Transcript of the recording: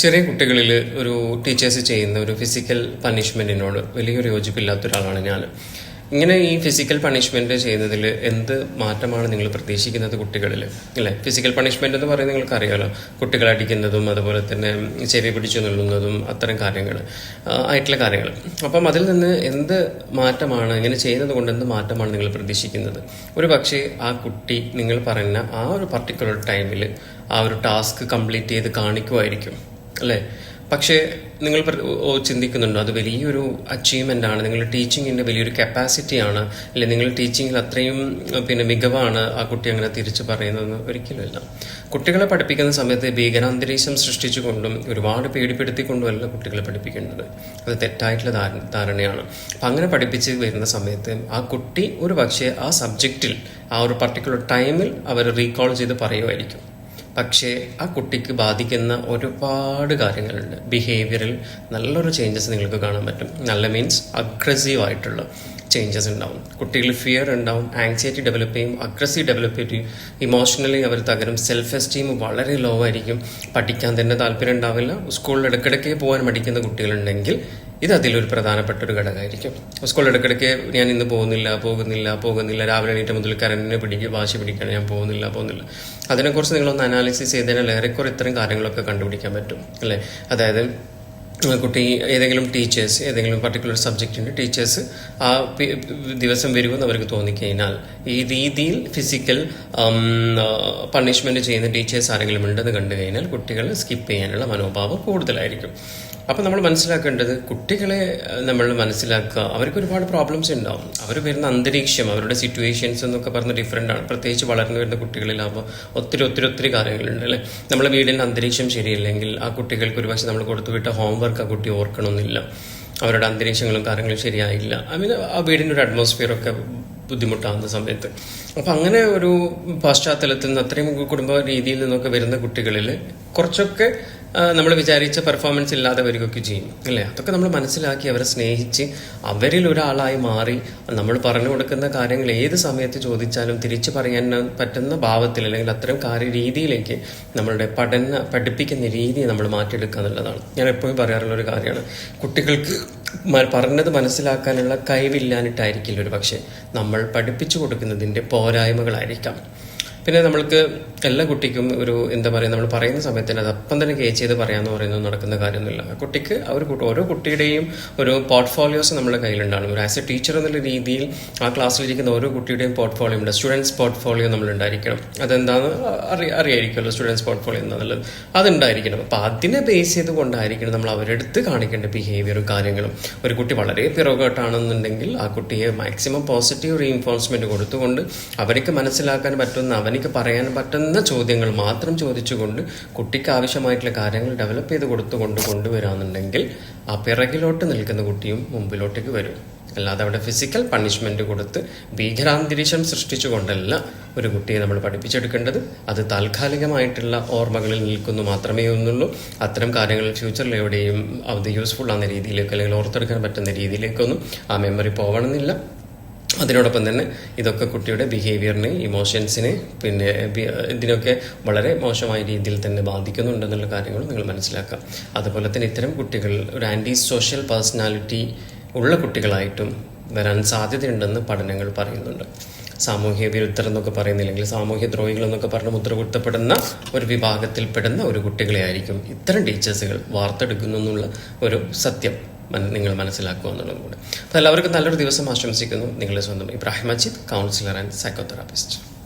ചെറിയ കുട്ടികളിൽ ഒരു ടീച്ചേഴ്സ് ചെയ്യുന്ന ഒരു ഫിസിക്കൽ പണിഷ്മെന്റിനോട് വലിയൊരു യോജിപ്പില്ലാത്ത ഒരാളാണ് ഞാൻ. ഇങ്ങനെ ഈ ഫിസിക്കൽ പണിഷ്മെന്റ് ചെയ്യുന്നതിൽ എന്ത് മാറ്റമാണ് നിങ്ങൾ പ്രതീക്ഷിക്കുന്നത് കുട്ടികളിൽ അല്ലേ? ഫിസിക്കൽ പണിഷ്മെന്റ് എന്ന് പറയുന്നത് നിങ്ങൾക്ക് അറിയാമല്ലോ കുട്ടികളെ അടിക്കുന്നതും അതുപോലെ തന്നെ ചെവി പിടിച്ചു നുള്ളുന്നതും അത്തരം കാര്യങ്ങൾ ആയിട്ടുള്ള കാര്യങ്ങൾ അപ്പം അതിൽ നിന്ന് എന്ത് മാറ്റമാണ് ഇങ്ങനെ ചെയ്യുന്നത് കൊണ്ട് എന്ത് മാറ്റമാണ് നിങ്ങൾ പ്രതീക്ഷിക്കുന്നത്? ഒരു പക്ഷേ ആ കുട്ടി നിങ്ങൾ പറയുന്ന ആ ഒരു പർട്ടിക്കുലർ ടൈമിൽ ആ ഒരു ടാസ്ക് കംപ്ലീറ്റ് ചെയ്ത് കാണിക്കുമായിരിക്കും. അല്ലേ? പക്ഷേ നിങ്ങൾ ചിന്തിക്കുന്നുണ്ടോ? അത് വലിയൊരു അച്ചീവ്മെന്റ് ആണ്. നിങ്ങൾ ടീച്ചിങ്ങിന്റെ വലിയൊരു കപ്പാസിറ്റിയാണ് അല്ലെ നിങ്ങൾ ടീച്ചിങ്ങിൽ അത്രയും പിന്നെ മികവാണ് ആ കുട്ടി അങ്ങനെ തിരിച്ചു പറയുന്നതെന്ന് ഒരിക്കലുമല്ല കുട്ടികളെ പഠിപ്പിക്കുന്ന സമയത്ത് ഭീകരാന്തരീക്ഷം സൃഷ്ടിച്ചുകൊണ്ടും ഒരുപാട് പേടിപ്പെടുത്തിക്കൊണ്ടുമല്ല കുട്ടികളെ പഠിപ്പിക്കേണ്ടത്. അത് തെറ്റായിട്ടുള്ള ധാര- ധാരണയാണ്. അപ്പം അങ്ങനെ പഠിപ്പിച്ച് വരുന്ന സമയത്ത് ആ കുട്ടി ഒരു പക്ഷേ ആ സബ്ജക്റ്റിൽ ആ ഒരു പർട്ടിക്കുലർ ടൈമിൽ അവർ റീകോൾ ചെയ്ത് പറയുമായിരിക്കും. പക്ഷേ ആ കുട്ടിക്ക് ബാധിക്കുന്ന ഒരുപാട് കാര്യങ്ങളുണ്ട്. ബിഹേവിയറിൽ നല്ലൊരു ചേഞ്ചസ് നിങ്ങൾക്ക് കാണാൻ പറ്റും. നല്ല മീൻസ് അഗ്രസീവ് ആയിട്ടുള്ള ചേഞ്ചസ് ഉണ്ടാവും. കുട്ടികളിൽ ഫിയർ ഉണ്ടാവും ആങ്സൈറ്റി ഡെവലപ്പ് ചെയ്യും അഗ്രസീവ് ഡെവലപ്പ് ചെയ്യും. ഇമോഷണലി അവർ തകരും സെൽഫ് എസ്റ്റീം വളരെ ലോ ആയിരിക്കും. പഠിക്കാൻ തന്നെ താല്പര്യം ഉണ്ടാവില്ല. സ്കൂളിൽ ഇടയ്ക്കിടയ്ക്ക് പോകാൻ മടിക്കുന്ന കുട്ടികളുണ്ടെങ്കിൽ ഇത് അതിലൊരു പ്രധാനപ്പെട്ട ഒരു ഘടകമായിരിക്കും സ്കൂളിൽ ഇടയ്ക്കിടയ്ക്ക് ഞാൻ ഇന്ന് പോകുന്നില്ല പോകുന്നില്ല പോകുന്നില്ല. രാവിലെ എണീറ്റ മുതൽ കരണ്ടിനെ പിടിക്കുക വാശി പിടിക്കണം. ഞാൻ പോകുന്നില്ല പോകുന്നില്ല. അതിനെക്കുറിച്ച് നിങ്ങളൊന്ന് അനാലിസിസ് ചെയ്തതിനാൽ ഏറെക്കുറെ ഇത്തരം കാര്യങ്ങളൊക്കെ കണ്ടുപിടിക്കാൻ പറ്റും അല്ലേ? അതായത് കുട്ടി ഏതെങ്കിലും ടീച്ചേഴ്സ് ഏതെങ്കിലും പർട്ടിക്കുലർ സബ്ജക്റ്റിന്റെ ടീച്ചേഴ്സ് ആ ദിവസം വരുമെന്ന് അവർക്ക് തോന്നിക്കഴിഞ്ഞാൽ ഈ രീതിയിൽ ഫിസിക്കൽ പണിഷ്മെന്റ് ചെയ്യുന്ന ടീച്ചേഴ്സ് ആരെങ്കിലും ഉണ്ടെന്ന് കണ്ടു കഴിഞ്ഞാൽ കുട്ടികൾ സ്കിപ്പ് ചെയ്യാനുള്ള മനോഭാവം കൂടുതലായിരിക്കും. അപ്പം നമ്മൾ മനസ്സിലാക്കേണ്ടത് കുട്ടികളെ നമ്മൾ മനസ്സിലാക്കുക. അവർക്ക് ഒരുപാട് പ്രോബ്ലംസ് ഉണ്ടാവും. അവർ വരുന്ന അന്തരീക്ഷം അവരുടെ സിറ്റുവേഷൻസ് എന്നൊക്കെ പറഞ്ഞ ഡിഫറെന്റ് ആണ്. പ്രത്യേകിച്ച് വളർന്നു വരുന്ന കുട്ടികളിലാകുമ്പോൾ ഒത്തിരി ഒത്തിരി ഒത്തിരി കാര്യങ്ങളുണ്ട് അല്ലേ? നമ്മളെ വീടിന്റെ അന്തരീക്ഷം ശരിയല്ലെങ്കിൽ ആ കുട്ടികൾക്ക് ഒരുപക്ഷെ നമ്മൾ കൊടുത്തുവിട്ട ഹോംവർക്ക് ആ കുട്ടി ഓർക്കണമെന്നില്ല. അവരുടെ അന്തരീക്ഷങ്ങളും കാര്യങ്ങളും ശരിയായില്ല. ഐ മീൻ ആ വീടിന്റെ ഒരു അറ്റ്മോസ്ഫിയർ ഒക്കെ ബുദ്ധിമുട്ടാകുന്ന സമയത്ത്. അപ്പം അങ്ങനെ ഒരു പാശ്ചാത്തലത്തിൽ നിന്ന് അത്രയും കുടുംബ രീതിയിൽ നിന്നൊക്കെ വരുന്ന കുട്ടികളിൽ കുറച്ചൊക്കെ നമ്മൾ വിചാരിച്ച പെർഫോമൻസ് ഇല്ലാതെ വരികയൊക്കെ ചെയ്യും അല്ലേ? അതൊക്കെ നമ്മൾ മനസ്സിലാക്കി അവരെ സ്നേഹിച്ച് അവരിൽ ഒരാളായി മാറി നമ്മൾ പറഞ്ഞു കൊടുക്കുന്ന കാര്യങ്ങൾ ഏത് സമയത്ത് ചോദിച്ചാലും തിരിച്ചു പറയാൻ പറ്റുന്ന ഭാവത്തിൽ അല്ലെങ്കിൽ അത്തരം കാര്യ രീതിയിലേക്ക് നമ്മളുടെ പഠന പഠിപ്പിക്കുന്ന രീതി നമ്മൾ മാറ്റിയെടുക്കുക എന്നുള്ളതാണ്. ഞാൻ എപ്പോഴും പറയാറുള്ള ഒരു കാര്യമാണ് കുട്ടികൾക്ക് പറഞ്ഞത് മനസ്സിലാക്കാനുള്ള കഴിവില്ലാഞ്ഞിട്ടായിരിക്കില്ല ഒരു പക്ഷേ നമ്മൾ പഠിപ്പിച്ചു കൊടുക്കുന്നതിന്റെ പോരായ്മകളായിരിക്കാം. പിന്നെ നമ്മൾക്ക് എല്ലാ കുട്ടിക്കും ഒരു എന്താ പറയുക നമ്മൾ പറയുന്ന സമയത്ത് തന്നെ അപ്പം തന്നെ കേ ചെയ്ത് പറയാമെന്ന് പറയുന്നത് നടക്കുന്ന കാര്യമൊന്നുമില്ല. കുട്ടിക്ക് ഒരു ഓരോ കുട്ടിയുടെയും ഒരു പോർട്ട്ഫോളിയോസ് നമ്മുടെ കയ്യിലുണ്ടാകും ഒരു ആസ് എ ടീച്ചർ എന്നുള്ള രീതിയിൽ ആ ക്ലാസ്സിലിരിക്കുന്ന ഓരോ കുട്ടിയുടെയും പോർട്ട്ഫോളിയോ ഉണ്ട്. സ്റ്റുഡൻസ് പോർട്ട്ഫോളിയോ നമ്മൾ ഉണ്ടായിരിക്കണം. അതെന്താന്ന് അറി അറിയായിരിക്കുമല്ലോ സ്റ്റുഡൻസ് പോർട്ട്ഫോളിയോ എന്നുള്ളത്. അതുണ്ടായിരിക്കണം. അപ്പോൾ അതിനെ ബേസ് ചെയ്തുകൊണ്ടായിരിക്കണം നമ്മൾ അവരെടുത്ത് കാണിക്കേണ്ട ബിഹേവിയറും കാര്യങ്ങളും. ഒരു കുട്ടി വളരെ പിറകോട്ടാണെന്നുണ്ടെങ്കിൽ ആ കുട്ടിയെ മാക്സിമം പോസിറ്റീവ് റീഇൻഫോഴ്സ്മെന്റ് കൊടുത്തുകൊണ്ട് അവർക്ക് മനസ്സിലാക്കാൻ പറ്റുന്ന അവനിക്ക് പറയാൻ പറ്റുന്ന ചോദ്യങ്ങൾ മാത്രം ചോദിച്ചുകൊണ്ട് കുട്ടിക്ക് ആവശ്യമായിട്ടുള്ള കാര്യങ്ങൾ ഡെവലപ്പ് ചെയ്ത് കൊടുത്തുകൊണ്ട് കൊണ്ടുവരാന്നുണ്ടെങ്കിൽ ആ പിറകിലോട്ട് നിൽക്കുന്ന കുട്ടിയും മുമ്പിലോട്ടേക്ക് വരും. അല്ലാതെ അവിടെ ഫിസിക്കൽ പണിഷ്മെന്റ് കൊടുത്ത് ഭീകരാന്തരീക്ഷം സൃഷ്ടിച്ചുകൊണ്ടല്ല ഒരു കുട്ടിയെ നമ്മൾ പഠിപ്പിച്ചെടുക്കേണ്ടത്. അത് താൽക്കാലികമായിട്ടുള്ള ഓർമ്മകളിൽ നിൽക്കുന്നു മാത്രമേ ഒന്നുള്ളൂ അത്തരം കാര്യങ്ങൾ ഫ്യൂച്ചറിൽ എവിടെയും അത് യൂസ്ഫുൾ ആവുന്ന രീതിയിലേക്ക് അല്ലെങ്കിൽ ഓർത്തെടുക്കാൻ പറ്റുന്ന രീതിയിലേക്കൊന്നും ആ മെമ്മറി പോകണമെന്നില്ല അതിനോടൊപ്പം തന്നെ ഇതൊക്കെ കുട്ടിയുടെ ബിഹേവിയറിന് ഇമോഷൻസിന് പിന്നെ ഇതിനൊക്കെ വളരെ മോശമായ രീതിയിൽ തന്നെ ബാധിക്കുന്നുണ്ടെന്നുള്ള കാര്യങ്ങൾ നിങ്ങൾ മനസ്സിലാക്കുക അതുപോലെ തന്നെ ഇത്തരം കുട്ടികൾ ഒരു ആന്റി സോഷ്യൽ പേഴ്സണാലിറ്റി ഉള്ള കുട്ടികളായിട്ടും വരാൻ സാധ്യതയുണ്ടെന്ന് പഠനങ്ങൾ പറയുന്നുണ്ട്. സാമൂഹ്യ വിരുദ്ധർ എന്നൊക്കെ പറയുന്നില്ലെങ്കിൽ സാമൂഹ്യ ദ്രോഹികൾ എന്നൊക്കെ പറഞ്ഞ് മുദ്രകുത്തപ്പെടുന്ന ഒരു വിഭാഗത്തിൽപ്പെടുന്ന ഒരു കുട്ടികളെ ആയിരിക്കും ഇത്തരം ടീച്ചേഴ്സുകൾ വാർത്തെടുക്കുന്നു എന്നുള്ള ഒരു സത്യം. നിങ്ങൾ മനസ്സിലാക്കുക എന്നുള്ളതും കൂടെ. അപ്പോൾ എല്ലാവർക്കും നല്ലൊരു ദിവസം ആശംസിക്കുന്നു. നിങ്ങളുടെ സ്വന്തം Ibrahim Majeed counsellor and psychotherapist